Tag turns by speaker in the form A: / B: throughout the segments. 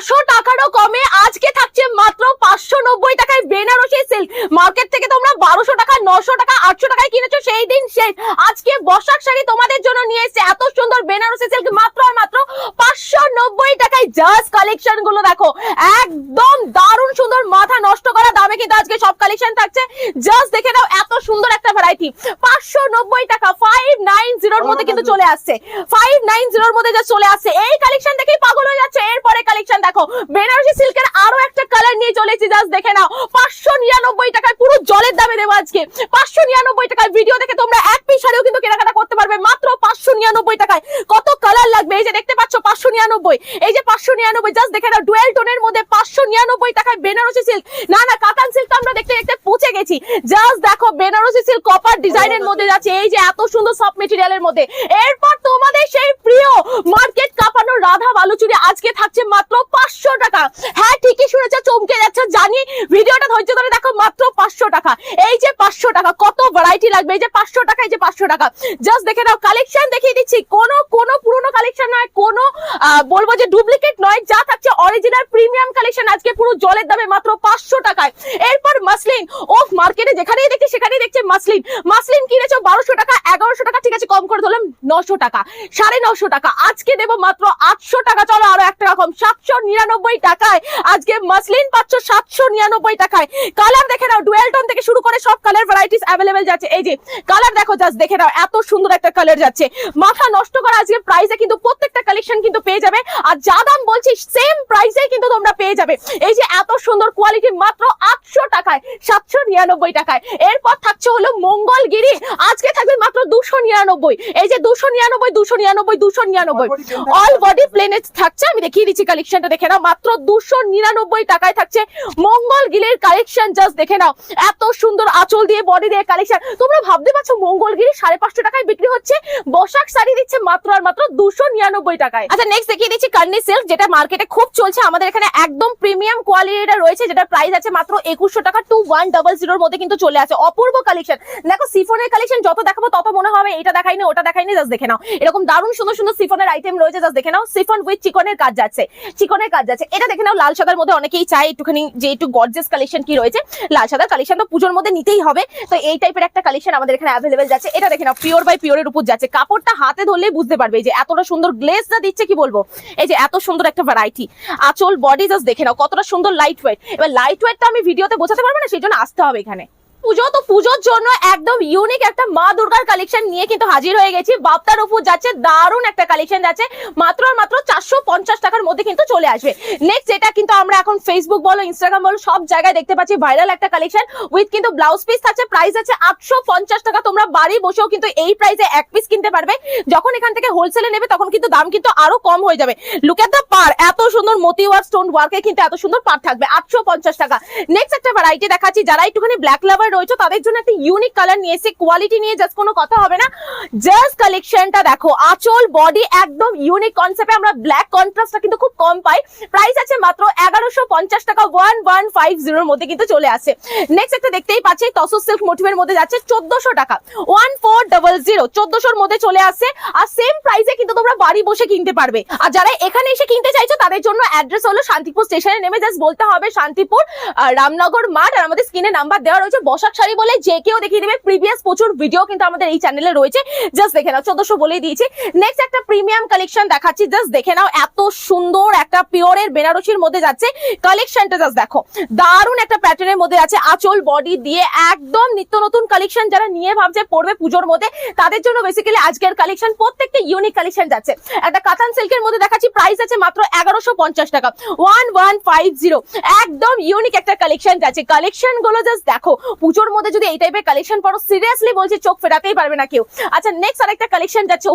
A: নশো টাকারও কমে আজকে থাকছে মাত্র পাঁচশো নব্বই টাকায় বেনারসি সিল্ক মার্কেট থেকে তোমরা বারোশো টাকা, নশো টাকা, আটশো টাকায় কিনেছো, সেই দিন শেষ আজকে বর্ষাক শাড়ি তোমাদের জন্য নিয়ে এসেছে। এত সুন্দর বেনারসি সিল্ক মাত্র আর মাত্র পাঁচশো নব্বই টাকায় জাস্ট কালেকশনগুলো দেখো। একদম দারুণ সুন্দর, মাথা নষ্ট করা দামে কিন্তু আজকে সব কালেকশন থাকছে। জাস্ট দেখে নাও, এত সুন্দর একটা ভ্যারাইটি পাঁচশো নব্বই টাকা ফাইভ নাইন জিরোর মধ্যে কিন্তু চলে আসছে। ফাইভ নাইন জিরোর মধ্যে যা চলে আসছে। এই কালেকশন দেখেই পাগল হয়ে যাচ্ছে। এরপরে কালেকশন দেখো। বেনারসি সিল্কের আরও একটা কালার নিয়ে চলেছি জাস্ট দেখে নাও। পাঁচশো নিরানব্বই টাকায় পুরো জলের দামে দেবো আজকে। পাঁচশো নিরানব্বই টাকায় ভিডিও দেখে তোমরা এক পিস শাড়িও কিন্তু কেনাকাটা করতে পারবে। মাত্র পাঁচশো নিরানব্বই টাকায়। কত কালার লাগবে? এই যে দেখতে পাচ্ছ, পাঁচশো নিরানব্বই। এই যে পাঁচশো নিরানব্বই জাস্ট দেখে নাও ডুয়েল টোনের মধ্যে পাঁচশো নিরানব্বই টাকায় বেনারসি সিল্ক না না কাতান সিল্ক তো আমরা দেখতে দেখতে পৌঁছে গেছি। জাস্ট দেখো, বেনারসি সিল্ক কপার ডিজাইনের মধ্যে যাচ্ছে। এই যে এত সুন্দর সফট মেটেরিয়ালের মধ্যে। এরপর তোমাদের সেই প্রিয় মার্কেট কাঁপানো রাধা বালুচুরি আজকে থাকছে মাত্র পাঁচশো টাকা। হ্যাঁ ঠিকই শুনেছো, চমকে যাচ্ছে। জানি ভিডিওটা ধৈর্য ধরে দেখো মাত্র পাঁচশো টাকা। এই যে পাঁচশো টাকা, কত ভ্যারাইটি লাগবে? এই যে পাঁচশো টাকা, এই যে পাঁচশো টাকা। জাস্ট দেখে নাও কালেকশন দেখিয়ে দিচ্ছি। কোনো কোনো পুরনো কালেকশন নয়, কোনো বলব যে ডুপ্লিকেট নয়, যা থাকছে অরিজিনাল প্রিমিয়াম কালেকশন আজকে পুরো জলের দামে মাত্র পাঁচশো টাকায়। এরপর মাসলিন ও মার্কেটে যেখানেই দেখছি, সেখানেই দেখছি মাসলিন মাসলিন কিনেছো বারোশো টাকা, এগারোশো টাকা, ঠিক আছে, কম করে ধরলাম নশো টাকা, সাড়ে নশো টাকা। আজকে দেবো মাত্র আটশো টাকা। চলো আরও একটা রকম। সাতশো নিরানব্বই টাকায়। আজকে মাসলিন পাচ্ছ সাতশো নিরানব্বই টাকায়। কালার দেখে নাও ডুয়েল টোন থেকে শুরু করে সব কালার ভ্যারাইটিস অ্যাভেলেবেল যাচ্ছে। এই যে কালার দেখো জাস্ট দেখে নাও এত সুন্দর একটা কালার যাচ্ছে। মাথা নষ্ট করা আজকে প্রাইসে কিন্তু প্রত্যেকটা কালেকশন কিন্তু পেয়ে যাবে। আর যা দাম বলছি সেম প্রাইসে কিন্তু তোমরা পেয়ে যাবে। এই যে এত সুন্দর কোয়ালিটি মাত্র আটশো টাকায় সাতশো নিরানব্বই টাকায়। এরপর থাকছে হলো মঙ্গলগিরি। আজকে থাকবে মাত্র দুশো নিরানব্বই। এই যে দুশো নিরানব্বই দুশো নিরানব্বই দুশো নিরানব্বই। অল বডি প্লেনে থাকছে আমি দেখিয়ে দিচ্ছি কালেকশনটা দেখে নাও। মাত্র দুশো নিরানব্বই টাকায় থাকছে মঙ্গল গিলের কালেকশন জাস্ট দেখে নাও। এত সুন্দর আঁচল দিয়ে বডি দিয়ে কালেকশন তোমরা ভাবতে পারছ মঙ্গলগিরি সাড়ে পাঁচশো টাকায় বিক্রি হচ্ছে? বসাক শাড়ি দিচ্ছে মাত্র আর মাত্র দুশো নিরানব্বই টাকায়। আচ্ছা নেক্সট দেখিয়ে দিচ্ছি কার্নি সিল্ক যেটা মার্কেটে খুব চলছে। আমাদের এখানে একদম প্রিমিয়াম কোয়ালিটিটা রয়েছে যেটা প্রাইস আছে মাত্র একুশশো টাকা টু ওয়ান ডাবল জিরোর মধ্যে কিন্তু চলে আসে অপূর্ব কালেকশন দেখো সিফনের কালেকশন যত দেখাবো তত মনে হবে, এটা দেখাইনি, ওটা দেখাইনি জাস্ট দেখে নাও। এরকম দারুণ সুন্দর সুন্দর সিফনের আইটেম রয়েছে জাস্ট দেখে নাও। সিফন উইথ চিকনের কাজ যাচ্ছে। চিকনের কাজ যাচ্ছে এটা দেখে নাও, লাল সাদার মধ্যে অনেকেই চায় একটুখানি যে একটু গর্জেস কালেকশন কি রয়েছে। লাল সাদার কালেকশন তো পুজোর মধ্যে নিতেই হবে। তো এই টাইপের একটা কালেকশন আমাদের এখানে অ্যাভেলেবেল যাচ্ছে। এটা দেখে নাও পিওর বাই পিওরের উপর যাচ্ছে। কাপড়টা হাতে ধরলেই বুঝতে পারবে যে এতটা সুন্দর গ্লেজটা দিচ্ছে, কি বলব? এই যে এত সুন্দর একটা ভ্যারাইটি আঁচল বডি জাস্ট দেখে নাও, কতটা সুন্দর লাইট ওয়েট এবার লাইট ওয়েটটা আমি ভিডিওতে বোঝাতে পারব না সেই জন্য আসতে হবে এখানে। পুজো তো পুজোর জন্য একদম ইউনিক একটা মা দুর্গার কালেকশন নিয়ে কিন্তু হাজির হয়ে গেছি। বাপ্তার উপর যাচ্ছে, দারুণ একটা কালেকশন যাচ্ছে। মাত্র আর মাত্র চারশো টাকার মধ্যে কিন্তু চলে আসবে। নেক্সট যেটা কিন্তু আমরা এখন ফেসবুক বলো ইনস্টাগ্রাম বলো, সব জায়গায় দেখতে পাচ্ছি ভাইরাল একটা কালেকশন উইথ কিন্তু ব্লাউজ পিস থাকছে প্রাইস আছে আটশো পঞ্চাশ টাকা। তোমরা বাড়ি বসেও কিন্তু এই প্রাইসে এক পিস কিনতে পারবে। যখন এখান থেকে হোলসেলে নেবে, তখন কিন্তু দাম কিন্তু আরও কম হয়ে যাবে। লুক এট পার এত সুন্দর মতি ওয়ার্ক স্টোন ওয়ার্কে কিন্তু এত সুন্দর পার থাকবে, আটশো পঞ্চাশ টাকা। নেক্সট একটা ভ্যারাইটি দেখাচ্ছি, যারা একটুখানি ব্ল্যাক লাভার রয়েছে, তাদের জন্য একটা ইউনিক কালার নিয়ে এসে কোয়ালিটি নিয়ে জাস্ট কোনো কথা হবে না। জাস্ট কালেকশনটা দেখো, আচল বডি একদম ইউনিক কনসেপ্টে আমরা ব্ল্যাক কন্ট্রাস্টটা কিন্তু খুব কম পাই। প্রাইস আছে মাত্র এগারোশো পঞ্চাশ টাকা ওয়ান ওয়ান ফাইভ জিরোর মধ্যে কিন্তু চলে আসে। নেক্সট একটা দেখতেই পাচ্ছি তসো সিল্ক মোটিভের মধ্যে যাচ্ছে চোদ্দশো টাকা। ওয়ান ফোর ডাবল জিরো চোদ্দশোর মধ্যে চলে আসছে আর সেম প্রাইসে কিন্তু তোমরা বাড়ি বসে কিনতে পারবে। আর যারা এখানে এসে কিনতে চাইছো, তাদের জন্য অ্যাড্রেস হলো শান্তিপুর স্টেশনে নেমে জাস্ট বলতে হবে শান্তিপুর রামনগর মাঠ। আর আমাদের স্ক্রিনে নাম্বার দেওয়া রয়েছে বসাক শাড়ি বলে যে কেউ দেখিয়ে দেবে। প্রিভিয়াস প্রচুর ভিডিও কিন্তু আমাদের এই চ্যানেলে রয়েছে। জাস্ট দেখে নাও, চোদ্দশো বলেই দিয়েছি। নেক্সট একটা প্রিমিয়াম কালেকশন দেখাচ্ছি। জাস্ট দেখে নাও, এত সুন্দর একটা পিওরের বেনারসির মধ্যে যাচ্ছে কালেকশনটা জাস্ট দেখো। দারুণ একটা প্যাটার্নের মধ্যে আছে আঁচল বডি দিয়ে একদম নিত্য নতুন কালেকশন যারা নিয়ে ভাবছে পড়বে পুজোর মধ্যে, তাদের জন্য বেসিক্যালি আজকের কালেকশন প্রত্যেকটা ইউনিক কালেকশন যাচ্ছে। একটা কাতান সিল্কের মধ্যে দেখাচ্ছি প্রাইস আছে মাত্র এগারোশো টাকা। ওয়ান ওয়ান ফাইভ জিরো একদম ইউনিক একটা কালেকশন যাচ্ছে। কালেকশনগুলো জাস্ট দেখো, পুজোর মধ্যে যদি এই টাইপের কালেকশন পড়ো সিরিয়াসলি বলছি চোখ ফেরাতেই পারবে না কেউ। আচ্ছা নেক্সট আরেকটা কালেকশন যাচ্ছে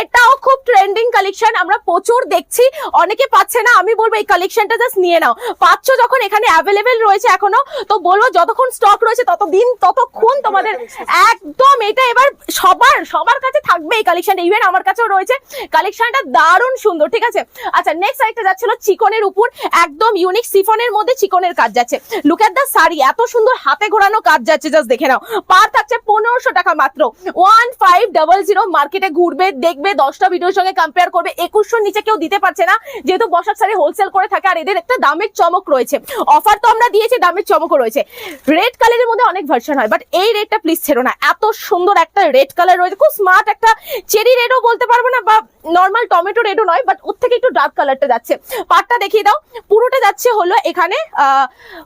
A: এটাও খুব ট্রেন্ডিং কালেকশন আমরা প্রচুর দেখছি অনেকে পাচ্ছে না আমি বলব এই কালেকশনটা জাস্ট নিয়ে নাও। পাচ্ছ যখন এখানে অ্যাভেলেবেল রয়েছে এখনও তো বলব যতক্ষণ স্টক রয়েছে ততদিন ততক্ষণ তোমাদের একদম এটা এবার সবার সবার কাছে থাকবে এই কালেকশনটা ইভেন আমার কাছেও রয়েছে। কালেকশনটা দারুণ সুন্দর ঠিক আছে? আচ্ছা নেক্সট আরেকটা যাচ্ছিল চিকনের উপর একদম ইউনিক সিফনের মধ্যে চিকনের কাজ যাচ্ছে। লুক এট দ্য শাড়ি এত সুন্দর হাতে ঘোরানো কাজ যাচ্ছে জাস্ট দেখে নাও। পার থাকছে পনেরোশো টাকা মাত্র। ওয়ান ফাইভ ডাবল জিরো মার্কেটে ঘুরবে দেখবে দশটা ভিডিওর সঙ্গে কম্পেয়ার করবে একুশশোর নিচে কেউ দিতে পারছে না। যেহেতু বসাক শাড়ি হোলসেল করে থাকে আর এদের একটা দামের চমক রয়েছে। অফার তো আমরা দিয়েছি, দামের চমকও রয়েছে। রেড কালারের মধ্যে অনেক ভার্সন হয় বাট এই রেডটা প্লিজ ছেড়ো না। এত সুন্দর একটা রেড কালার রয়েছে, খুব স্মার্ট একটা চেরি রেডও বলতে পারব না, বা নর্মাল টমেটো রেডও নয় বাট ওর থেকে একটু ডার্ক কালারটা যাচ্ছে। পাটটা দেখিয়ে দাও। পুরোটা যাচ্ছে হলো এখানে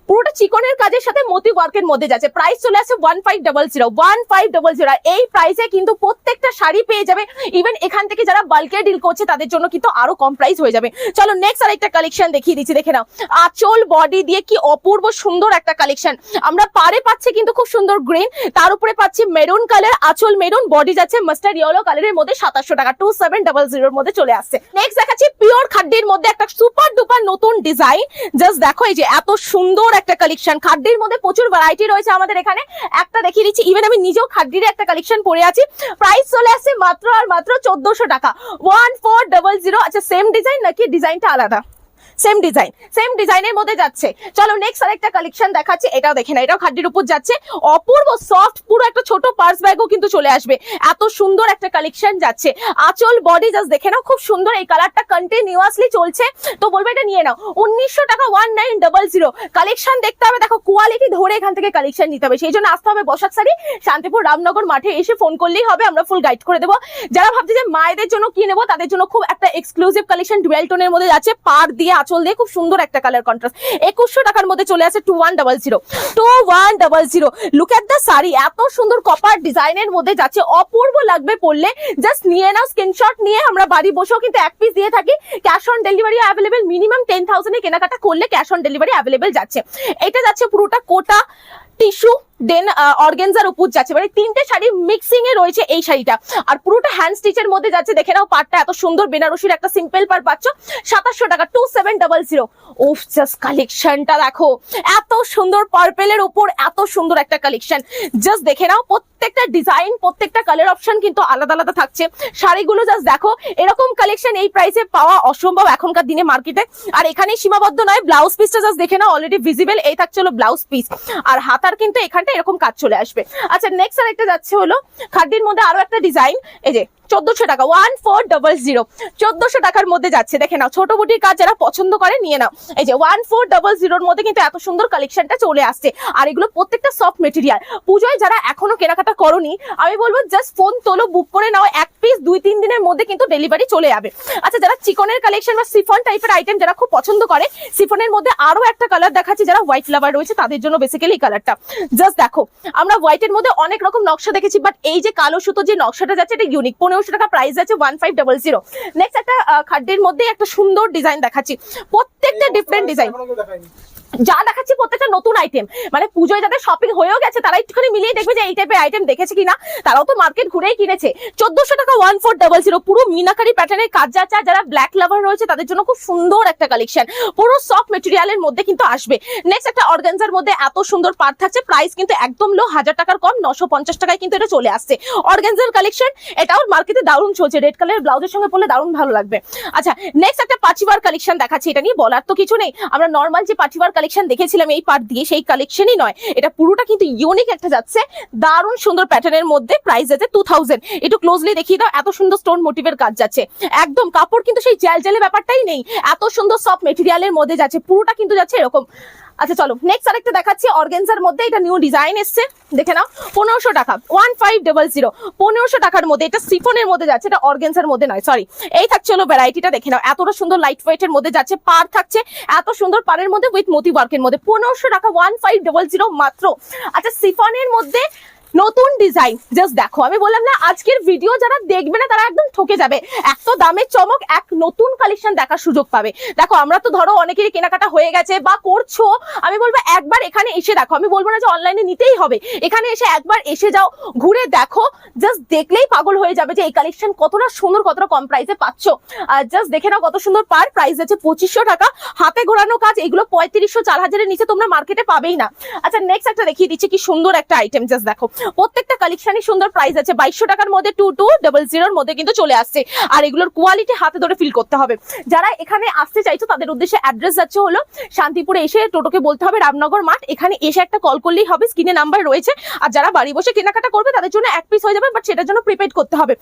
A: পুরোটা চিকনের কাজের সাথে মতি ওয়ার্কের মধ্যে যাচ্ছে। প্রাইস চলে আসে one five double zero one five double zero এই প্রাইসে কিন্তু প্রত্যেকটা শাড়ি পেয়ে যাবে। ইভেন এখান থেকে যারা বাল্কে ডিল করছে, তাদের জন্য কিন্তু আরও কম প্রাইস হয়ে যাবে। চলো নেক্সট আরেকটা কালেকশন দেখিয়ে দিচ্ছি, দেখে নাও। আঁচল বডি দিয়ে কি অপূর্ব সুন্দর একটা কালেকশন আমরা পারে পাচ্ছি কিন্তু খুব সুন্দর গ্রিন তার উপরে পাচ্ছি মেরুন কালার আঁচল মেরুন বডি যাচ্ছে মাস্টার ইয়েলো কালারের মধ্যে সাতাশশো টাকা টু সেভেন ডাবল জিরোর মধ্যে চলে আসছে। নেক্সট দেখাচ্ছি পিওর খাড্ডির মধ্যে একটা সুপার ডুপার নতুন ডিজাইন জাস্ট দেখো এই যে এত সুন্দর একটা কালেকশন খাড্ডির মধ্যে প্রচুর ভ্যারাইটি রয়েছে আমাদের এখানে। একটা দেখিয়ে দিচ্ছি ইভেন আমি নিজেও খাড্ডির একটা কালেকশন পরে আছি। প্রাইস চলে আসছে মাত্র আর মাত্র চোদ্দশো টাকা। ওয়ান ফোর ডাবল জিরো আচ্ছা সেম ডিজাইন নাকি ডিজাইনটা আলাদা সেম ডিজাইন সেম ডিজাইনের মধ্যে যাচ্ছে। চলো নেক্সট আরেকটা কালেকশন দেখাচ্ছি, এটাও দেখে না এটাও খাড্ডির উপর যাচ্ছে। অপূর্ব সফট পুরো একটা ছোট পার্স ব্যাগও কিন্তু চলে আসবে। এত সুন্দর একটা কালেকশন যাচ্ছে। আচল বডি জাস্ট দেখে নাও, খুব সুন্দর এই কালারটা কন্টিনিউয়াসলি চলছে। তো বলব এটা নিয়ে নাও, উনিশশো টাকা one nine double zero collection দেখতে হবে, দেখো কোয়ালিটি ধরে এখান থেকে কালেকশন নিতে হবে। সেই জন্য আসতে হবে বসাক শাড়ি, শান্তিপুর রামনগর মাঠে এসে ফোন করলেই হবে, আমরা ফুল গাইড করে দেবো। যারা ভাবছে যে মায়েদের জন্য কি নেব, তাদের জন্য খুব একটা এক্সক্লুসিভ কালেকশন ডুয়েল টোনের মধ্যে যাচ্ছে। পার দিয়ে দিয়ে খুব সুন্দর একটা কালার কন্ট্রাস্ট একুশশো টাকার মধ্যে চলে আসে two one double zero two one double zero look at the sari. এত সুন্দর কপার ডিজাইনের মধ্যে যাচ্ছে। অপূর্ব লাগবে পড়লে জাস্ট নিয়ে নাও স্ক্রিনশট নিয়ে আমরা বাড়ি বসেও কিন্তু এক পিস দিয়ে থাকি। Cash on delivery available minimum ten থাউজেন্ডে কেনাকাটা করলে ক্যাশ অন ডেলিভারি অ্যাভেলেবেল যাচ্ছে। এটা যাচ্ছে পুরোটা কোটা। টিস্যু দেন অর্গেনজার উপর যাচ্ছে। মানে তিনটে শাড়ি মিক্সিং এ রয়েছে এই শাড়িটা। আর পুরোটা হ্যান্ড স্টিচের মধ্যে যাচ্ছে, দেখে নাও পাটটা এত সুন্দর। বেনারসির একটা সিম্পল পার পাচ্ছ। সাতাশশো টাকা টু সেভেন ডাবল জিরো উফ জাস্ট কালেকশনটা দেখো। এত সুন্দর পার্পেলের উপর এত সুন্দর একটা কালেকশন জাস্ট দেখে নাও প্রত্যেকটা ডিজাইন প্রত্যেকটা কালার অপশন কিন্তু আলাদা আলাদা থাকছে। শাড়িগুলো জাস্ট দেখো, এরকম কালেকশন এই প্রাইসে পাওয়া অসম্ভব এখনকার দিনে মার্কেটে আর এখানে সীমাবদ্ধ নয় ব্লাউজ পিসটা জাস্ট দেখে না অলরেডি ভিজিবল এই থাকছে হলো ব্লাউজ পিস আর হাতার কিন্তু এখানটা এরকম কাজ চলে আসবে। আচ্ছা নেক্সট আর একটা যাচ্ছে হলো খাদির মধ্যে আরও একটা ডিজাইন এই যে চোদ্দশো টাকা ওয়ান ফোর ডবল জিরো চোদ্দশো টাকার মধ্যে যাচ্ছে, দেখে নাও, ছোট বুটির কাজ যারা পছন্দ করে, নিয়ে নাও। এই যে ওয়ান ফোর ডবল জিরোর মধ্যে কিন্তু এত সুন্দর কালেকশনটা চলে আসছে। আর এগুলো প্রত্যেকটা সফট মেটেরিয়াল পুজোয় যারা এখনও কেনাকাটা করনি, আমি বলব জাস্ট ফোন তোলো বুক করে নাও, এক পিস দুই তিন দিনের মধ্যে কিন্তু ডেলিভারি চলে যাবে। আচ্ছা যারা চিকনের কালেকশন বা সিফন টাইপের আইটেম যারা খুব পছন্দ করে সিফনের মধ্যে আরও একটা কালার দেখাচ্ছি, যারা হোয়াইট লাভার রয়েছে, তাদের জন্য বেসিক্যালি এই কালারটা জাস্ট দেখো, আমরা হোয়াইটের মধ্যে অনেক রকম নকশা দেখেছি বাট এই যে কালো সুতো যে নকশাটা যাচ্ছে, এটা ইউনিক পনেরোশো টাকা প্রাইস আছে one five double zero next একটা খাড্ডির খাদ্যের মধ্যে একটা সুন্দর ডিজাইন দেখাচ্ছি। প্রত্যেকটা ডিফারেন্ট ডিজাইন যা দেখাচ্ছি প্রত্যেকটা নতুন আইটেম মানে পুজোয় যাদের শপিং হয়েও গেছে, তারা একটুখানি মিলিয়ে দেখবে যে এই টাইপের আইটেম দেখেছে কিনা। তারাও তো মার্কেট ঘুরেই কিনেছে। চোদ্দশো টাকা ওয়ান ফোর ডাবল জিরো পুরো মিনাকারি প্যাটার্নের কাজ যাচ্ছে যারা ব্ল্যাক লাভার রয়েছে, তাদের জন্য খুব সুন্দর একটা কালেকশন পুরো সফট মেটেরিয়ালের মধ্যে কিন্তু আসবে। নেক্সট একটা অর্গানজার মধ্যে এত সুন্দর পার্ট থাকছে প্রাইস কিন্তু একদম লো হাজার টাকার কম, নশো পঞ্চাশ টাকায় কিন্তু এটা চলে আসছে। অর্গানজার কালেকশন এটাও মার্কেটে দারুণ চলছে। রেড কালারের ব্লাউজের সঙ্গে পরলে দারুণ ভালো লাগবে। আচ্ছা নেক্সট একটা পাচিবার কালেকশন দেখাচ্ছি, এটা নিয়ে বলার তো কিছু নেই। আমরা নর্মাল যে পাচিবার কালেকশন দেখেছিলাম, এই পার্ট দিয়ে সেই কালেকশনই নয়। এটা পুরোটা কিন্তু ইউনিক একটা যাচ্ছে। দারুণ সুন্দর প্যাটার্নের মধ্যে প্রাইস আছে টু থাউজেন্ড একটু ক্লোজলি দেখিয়ে দাও, এত সুন্দর স্টোন মোটিভের কাজ যাচ্ছে। একদম কাপড় কিন্তু সেই জ্যাল জ্যালে ব্যাপারটাই নেই। এত সুন্দর সফট মেটেরিয়ালের মধ্যে যাচ্ছে, পুরোটা কিন্তু যাচ্ছে এরকম। আচ্ছা চলো নেক্সট আরেকটা দেখাচ্ছি। অর্গেনজার মধ্যে এটা নিউ ডিজাইন এসছে। দেখে নাও, পনেরোশো টাকা ওয়ান ফাইভ ডবল জিরো পনেরোশো টাকার মধ্যে, এটা সিফনের মধ্যে যাচ্ছে, এটা অর্গেনজার মধ্যে নয় সরি এই থাকছে হলো ভ্যারাইটিটা দেখে নাও, এতটা সুন্দর লাইট ওয়েট এর মধ্যে যাচ্ছে, পার থাকছে, এত সুন্দর পারের মধ্যে উইথ মতি ওয়ার্কের মধ্যে, পনেরোশো টাকা ওয়ান ফাইভ ডবল জিরো মাত্র। আচ্ছা সিফনের মধ্যে নতুন ডিজাইন জাস্ট দেখো, আমি বললাম না, আজকের ভিডিও যারা দেখবে না, তারা একদম ঠকে যাবে। এত দামের চমক, এক নতুন কালেকশন দেখার সুযোগ পাবে। দেখো, আমরা তো ধরো অনেকেরই কেনাকাটা হয়ে গেছে বা করছ। আমি বলব, একবার এখানে এসে দেখো। আমি বলব না যে অনলাইনে নিতেই হবে। এখানে এসে একবার এসে যাও, ঘুরে দেখো। জাস্ট দেখলেই পাগল হয়ে যাবে যে এই কালেকশন কতটা সুন্দর, কতটা কম প্রাইসে পাচ্ছ। আর জাস্ট দেখে নাও কত সুন্দর পার প্রাইস আছে, পঁচিশশো টাকা। হাতে ঘোরানো কাজ, এগুলো পঁয়ত্রিশশো, চার হাজারের নিচে তোমরা মার্কেটে পাবেই না। আচ্ছা নেক্সট একটা দেখিয়ে দিচ্ছি, কি সুন্দর একটা আইটেম জাস্ট দেখো। প্রত্যেকটা কালেকশনই সুন্দর প্রাইস আছে। বাইশশো টাকার মধ্যে টু টু ডাবল জিরোর মধ্যে কিন্তু চলে আসছে। আর এগুলোর কোয়ালিটি হাতে ধরে ফিল করতে হবে। যারা এখানে আসতে চাইছো, তাদের উদ্দেশ্যে অ্যাড্রেস যাচ্ছে হলো শান্তিপুরে এসে টোটোকে বলতে হবে রামনগর মাঠ। এখানে এসে একটা কল করলেই হবে স্ক্রিনে নাম্বার রয়েছে। আর যারা বাড়ি বসে কেনাকাটা করবে, তাদের জন্য এক পিস হয়ে যাবে বাট সেটার জন্য প্রিপেড করতে হবে।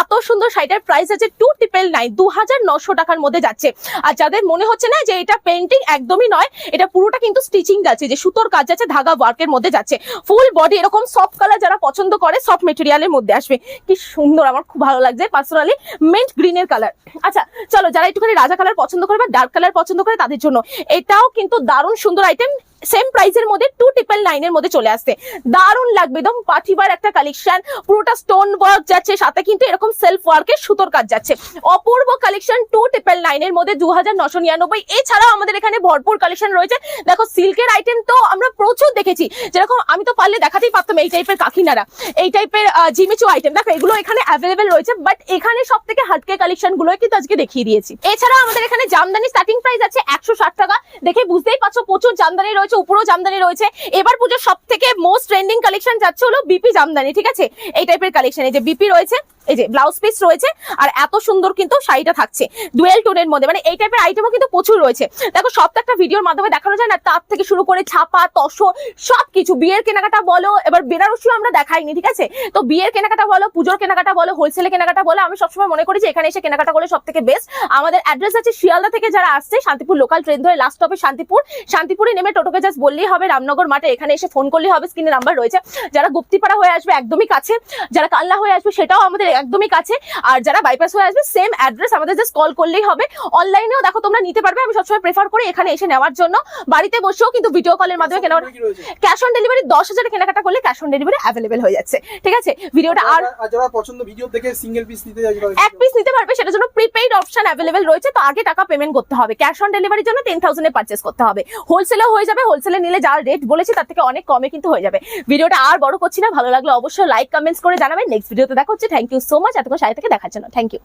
A: এত সুন্দর শাড়িটার প্রাইস আছে টু ট্রিপল নাইন দু হাজার নশো টাকার মধ্যে যাচ্ছে। আর যাদের মনে হচ্ছে না যে এটা পেন্টিং একদমই নয়, এটা পুরোটা কিন্তু স্টিচিং যাচ্ছে, যে সুতোর কাজ যাচ্ছে, ধাগা ওয়ার্কের মধ্যে যাচ্ছে। ফুল বডি এরকম সফট কালার যারা পছন্দ করে সফট মেটেরিয়ালের মধ্যে আসবে। কি সুন্দর, আমার খুব ভালো লাগছে পার্সোনালি মেন্ট গ্রিনের কালার আচ্ছা চলো, যারা একটুখানি রাজা কালার পছন্দ করে বা ডার্ক কালার পছন্দ করে তাদের জন্য, এটাও কিন্তু দারুণ সুন্দর আইটেম সেম প্রাইসের মধ্যে টু ট্রিপল নাইনের মধ্যে চলে আসছে। দারুণ লাগবে একদম পাঠিবার একটা কালেকশন পুরোটা স্টোন ওয়ার্ক যাচ্ছে, সাথে কিন্তু এরকম সেলফ ওয়ার্কের সুতোর কাজ যাচ্ছে। অপূর্ব কালেকশন টু ট্রিপল নাইনের মধ্যে দু হাজার নশো নিরানব্বই। এছাড়াও আমাদের এখানে ভরপুর কালেকশন রয়েছে। দেখো সিল্কের আইটেম তো আমরা প্রচুর দেখেছি। যেরকম আমি তো পারলে দেখাতেই পারতাম এই টাইপের কাকিনারা। এই টাইপের জিমিচু আইটেম দেখো, এগুলো এখানে অ্যাভেলেবেল রয়েছে বাট এখানে সব থেকে হাটকে কালেকশনগুলো কিন্তু আজকে দেখিয়ে দিয়েছি। এছাড়া আমাদের এখানে জামদানি স্টার্টিং প্রাইস আছে একশো ষাট টাকা। দেখে বুঝতেই পারছ, প্রচুর জামদানি রয়েছে। উপরেও জামদানি রয়েছে। এবার পুজোর সব থেকে মোস্ট ট্রেন্ডিং কালেকশন যাচ্ছে হলো বিপি জামদানি, ঠিক আছে? এই টাইপের কালেকশন এই যে বিপি রয়েছে এই যে ব্লাউজ পিস রয়েছে, আর এত সুন্দর কিন্তু শাড়িটা থাকছে ডুয়েল টোনের মধ্যে। মানে এই টাইপের আইটেমও কিন্তু প্রচুর রয়েছে। দেখো সব তো একটা ভিডিওর মাধ্যমে দেখানো যায় না, তার থেকে শুরু করে ছাপা, তসর, সবকিছু। বিয়ের কেনাকাটা বলো, এবার বেনারসিও আমরা দেখাইনি, ঠিক আছে? তো বিয়ের কেনাকাটা বলো, পুজোর কেনাকাটা বলো হোলসেলে কেনাকাটা বলো, আমি সবসময় মনে করি যে এখানে এসে কেনাকাটা করলে সব থেকে বেস্ট আমাদের অ্যাড্রেস আছে শিয়ালদা থেকে যারা আসছে, শান্তিপুর লোকাল ট্রেন ধরে লাস্ট স্টপে শান্তিপুর। শান্তিপুরে নেমে টোটোকে জাস্ট বললেই হবে, রামনগর মাঠে এখানে এসে ফোন করলেই হবে স্ক্রিনে নাম্বার রয়েছে। যারা গুপ্তিপাড়া হয়ে আসবে, একদমই কাছে। যারা কাল্লা হয়ে আসবে, সেটাও আমাদের একদমই কাছে। আর যারা বাইপাস হয়ে আসবে সেম অ্যাড্রেস আমাদের জাস্ট কল করলেই হবে। অনলাইনেও দেখো তোমরা নিতে পারবে আমি সবসময় প্রেফার করি এখানে এসে নেওয়ার জন্য। বাড়িতে বসেও কিন্তু ভিডিও কলের মাধ্যমে কেনা ক্যাশ অন ডেলিভারি দশ হাজার কেনাকাটা করলে ক্যাশ অন ডেলিভারি অ্যাভেলেবেল হয়ে যাচ্ছে। ঠিক আছে? ভিডিওটা আর
B: যারা- পছন্দ ভিডিও দেখে সিঙ্গেল পিস নিতে
A: এক পিস নিতে পারবে সেটার জন্য প্রিপেইড অপশন অ্যাভেলেবেল রয়েছে। তো আগে টাকা পেমেন্ট করতে হবে। ক্যাশ অন ডেলিভারির জন্য টেন থাউজেন্ডে পার্চেস করতে হবে। হোলসেলেও হয়ে যাবে। হোলসেলে নিলে যার রেট বলেছি তার থেকে অনেক কমে কিন্তু হয়ে যাবে। ভিডিওটা আর বড় করছি না। ভালো লাগলে অবশ্যই লাইক কমেন্টস করে জানাবেন। নেক্সট ভিডিওতে দেখা হচ্ছে। থ্যাংক ইউ সো মাচ এতক্ষণ থেকে দেখার জন্য। Thank you